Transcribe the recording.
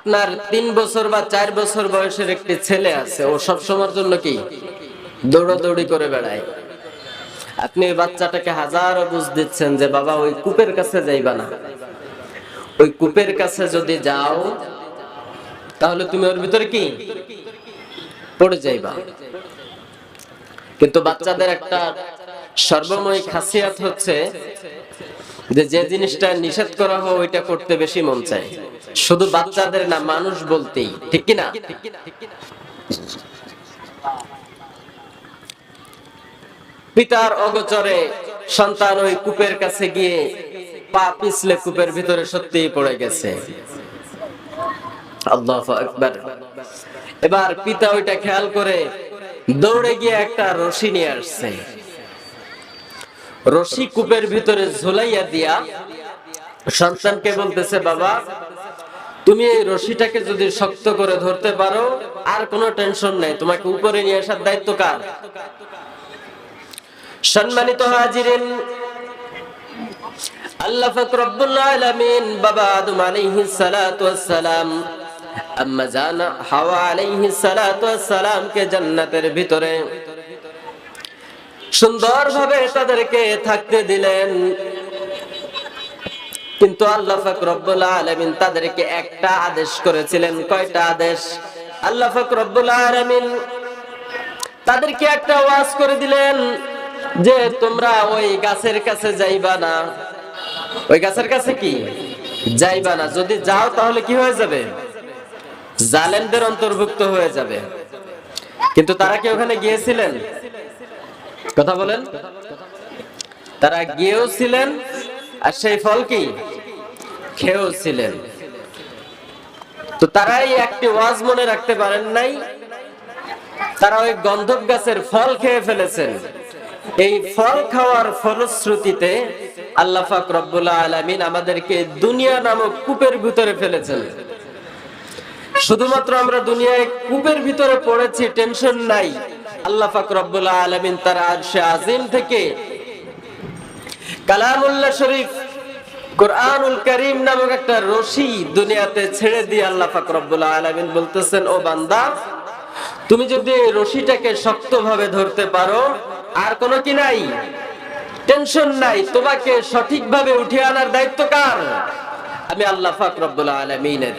আপনার তিন বছর বা চার বছর বয়সের একটি ছেলে আছে, ও সব সময়ের জন্য কি? দৌড়াদৌড়ি করে বেড়ায়। আপনি ওই বাচ্চাটাকে হাজারো বুঝ দিচ্ছেন যে, বাবা, ওই কূপের কাছে যাইবা না। ওই কূপের কাছে যদি যাও, তাহলে তুমি ওর ভিতরে কি? পড়ে যাইবা। কিন্তু বাচ্চাদের একটা সর্বময় খাসিয়াত হচ্ছে যে যে জিনিসটা নিষেধ করা হয়, ওইটা করতে বেশি মন চায়। শুধু বাচ্চাদের না, মানুষ বলতেই। ঠিক কি না পিতার অগচরে সন্তান ওই কূপের কাছে গিয়ে পা পিছলে কূপের ভিতরে সত্যিই পড়ে গেছে। আল্লাহু আকবার। এবার পিতা ওইটা খেয়াল করে দৌড়ে গিয়ে একটা রশি নিয়ে আসছে। রশি কূপের ভিতরে ঝুলাইয়া দিয়া সন্তানকে বলতেছে, বাবা, তুমি এই রশিটাকে যদি শক্ত করে ধরতে পারো, আর কোনো টেনশন নাই। তোমাকে উপরে নিয়ে আসার দায়িত্ব কার? সম্মানিত হাজিরিন, আল্লাহ পাক রব্বুল আলামিন বাবা আদম আলাইহিস সালাতু ওয়াস সালাম আম্মা জানা হাওয়া আলাইহিস সালাতু ওয়াস সালাম কে জান্নাতের ভিতরে সুন্দরভাবে তাদেরকে থাকতে দিলেন। কিন্তু আল্লাহ পাক রব্বুল আলামিন তাদেরকে একটা আদেশ করেছিলেন। কয়টা আদেশ? আল্লাহ পাক রব্বুল আলামিন তাদেরকে একটা ওয়াজ করে দিলেন যে, তোমরা ওই গাছের কাছে যাইবা না। ওই গাছের কাছে কি? যাইবা না। যদি যাও তাহলে কি হয়ে যাবে? জালেমদের অন্তর্ভুক্ত হয়ে যাবে। কিন্তু তারা কি ওখানে গিয়েছিলেন? কথা বলেন। তারা গিয়েও ছিলেন, আর সেই ফল কি? খেয়েও ছিলেন। তো তারাই একটি ওয়াজ মনে রাখতে পারেন নাই, তারা ওই গন্ধব গাছের ফল খেয়ে ফেলেছেন। এই ফল খাওয়ার ফলশ্রুতিতে আল্লাহ পাক রব্বুল আলামিন আমাদেরকে দুনিয়া নামক কূপের ভিতরে ফেলেছেন। শুধুমাত্র আমরা দুনিয়ায় কূপের ভিতরে পড়েছি, টেনশন নাই। আল্লাহ পাক রব্বুল আলামিন তার আরশে আজিম থেকে কালামুল্লাহ শরীফ কোরআনুল করিম নামক একটা রশি দুনিয়াতে ছেড়ে দিয়ে আল্লাহ পাক রব্বুল আলামিন বলতেছেন, ও বান্দা, তুমি যদি রশিটাকে শক্তভাবে ধরতে পারো, আর কোনো কি নাই? টেনশন নাই। তোমাকে সঠিকভাবে উঠিয়ে আনার দায়িত্ব কার? আমি আল্লাহ পাক রব্বুল আলামিনের